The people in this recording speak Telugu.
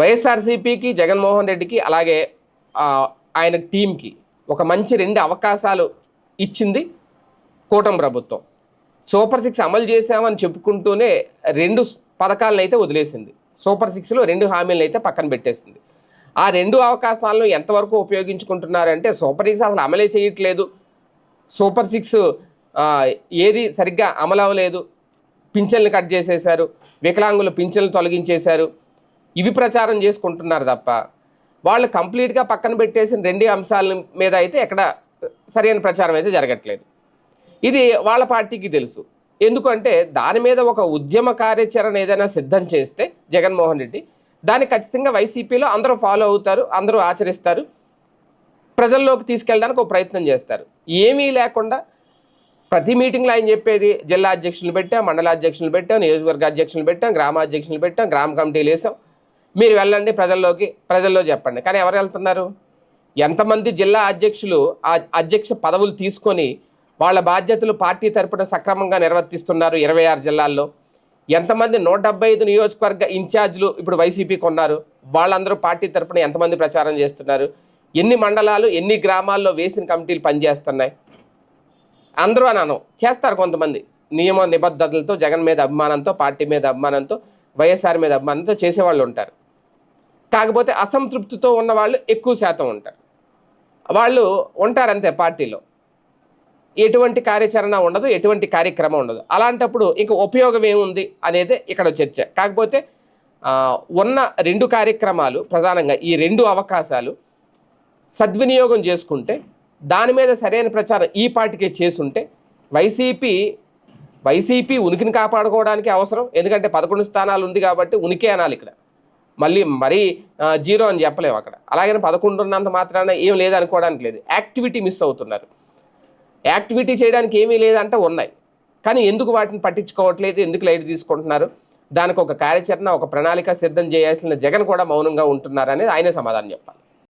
వైఎస్ఆర్సీపీకి జగన్మోహన్ రెడ్డికి అలాగే ఆయన టీంకి ఒక మంచి రెండు అవకాశాలు ఇచ్చింది కూటమి ప్రభుత్వం. సూపర్ సిక్స్ అమలు చేశామని చెప్పుకుంటూనే రెండు పథకాలను అయితే వదిలేసింది. సూపర్ సిక్స్లో రెండు హామీలను అయితే పక్కన పెట్టేసింది. ఆ రెండు అవకాశాలను ఎంతవరకు ఉపయోగించుకుంటున్నారంటే సూపర్ సిక్స్ అసలు అమలే చేయట్లేదు. సూపర్ సిక్స్ ఏది సరిగ్గా అమలు అవ్వలేదు పింఛన్లు కట్ చేసేశారు. వికలాంగుల పింఛన్లు తొలగించేశారు. ఇవి ప్రచారం చేసుకుంటున్నారు తప్ప వాళ్ళు కంప్లీట్గా పక్కన పెట్టేసిన రెండు అంశాల మీద అయితే ఎక్కడ సరైన ప్రచారం అయితే జరగట్లేదు. ఇది వాళ్ళ పార్టీకి తెలుసు. ఎందుకంటే దాని మీద ఒక ఉద్యమ కార్యాచరణ ఏదైనా సిద్ధం చేస్తే జగన్మోహన్ రెడ్డి దాన్ని ఖచ్చితంగా వైసీపీలో అందరూ ఫాలో అవుతారు అందరూ ఆచరిస్తారు ప్రజల్లోకి తీసుకెళ్ళడానికి ఒక ప్రయత్నం చేస్తారు. ఏమీ లేకుండా ప్రతి మీటింగ్లో ఆయన చెప్పేది జిల్లా అధ్యక్షులు పెట్టాం మండల అధ్యక్షులు పెట్టాం నియోజకవర్గ అధ్యక్షులు పెట్టాం గ్రామ అధ్యక్షులు పెట్టాం గ్రామ కమిటీలు వేసాం మీరు వెళ్ళండి ప్రజల్లోకి ప్రజల్లో చెప్పండి. కానీ ఎవరు వెళ్తున్నారు? ఎంతమంది జిల్లా అధ్యక్షులు ఆ అధ్యక్ష పదవులు తీసుకొని వాళ్ళ బాధ్యతలు పార్టీ తరపున సక్రమంగా నిర్వర్తిస్తున్నారు ఇరవై ఆరు జిల్లాల్లో? ఎంతమంది నూట డెబ్బై ఐదు నియోజకవర్గ ఇన్ఛార్జ్లు ఇప్పుడు వైసీపీకి ఉన్నారు వాళ్ళందరూ పార్టీ తరపున ఎంతమంది ప్రచారం చేస్తున్నారు? ఎన్ని మండలాలు ఎన్ని గ్రామాల్లో వేసిన కమిటీలు పనిచేస్తున్నాయి? అందరూ అనను చేస్తారు కొంతమంది. నియమ నిబద్ధతలతో జగన్ మీద అభిమానంతో పార్టీ మీద అభిమానంతో వైఎస్ఆర్ మీద అభిమానంతో చేసేవాళ్ళు ఉంటారు. కాకపోతే అసంతృప్తితో ఉన్న వాళ్ళు ఎక్కువ శాతం ఉంటారు. వాళ్ళు ఉంటారంతే పార్టీలో. ఎటువంటి కార్యాచరణ ఉండదు ఎటువంటి కార్యక్రమం ఉండదు. అలాంటప్పుడు ఇంక ఉపయోగం ఏముంది అనేది ఇక్కడ చర్చ. కాకపోతే ఉన్న రెండు కార్యక్రమాలు ప్రధానంగా ఈ రెండు అవకాశాలు సద్వినియోగం చేసుకుంటే దాని మీద సరైన ప్రచారం ఈ పార్టీకే చేసుంటే వైసీపీ వైసీపీ ఉనికిని కాపాడుకోవడానికి అవసరం. ఎందుకంటే పదకొండు స్థానాలు ఉంది కాబట్టి ఉనికి అనాలి ఇక్కడ. మళ్ళీ మరీ జీరో అని చెప్పలేము అక్కడ. అలాగని పదకొండు ఉన్నంత మాత్రాన ఏం లేదనుకోవడానికి లేదు. యాక్టివిటీ మిస్ అవుతున్నారు. యాక్టివిటీ చేయడానికి ఏమీ లేదంటే ఉన్నాయి. కానీ ఎందుకు వాటిని పట్టించుకోవట్లేదు? ఎందుకు లైట్ తీసుకుంటున్నారు? దానికి ఒక కార్యాచరణ ఒక ప్రణాళిక సిద్ధం చేయాల్సిన జగన్ కూడా మౌనంగా ఉంటున్నారు అనేది ఆయనే సమాధానం చెప్పాలి.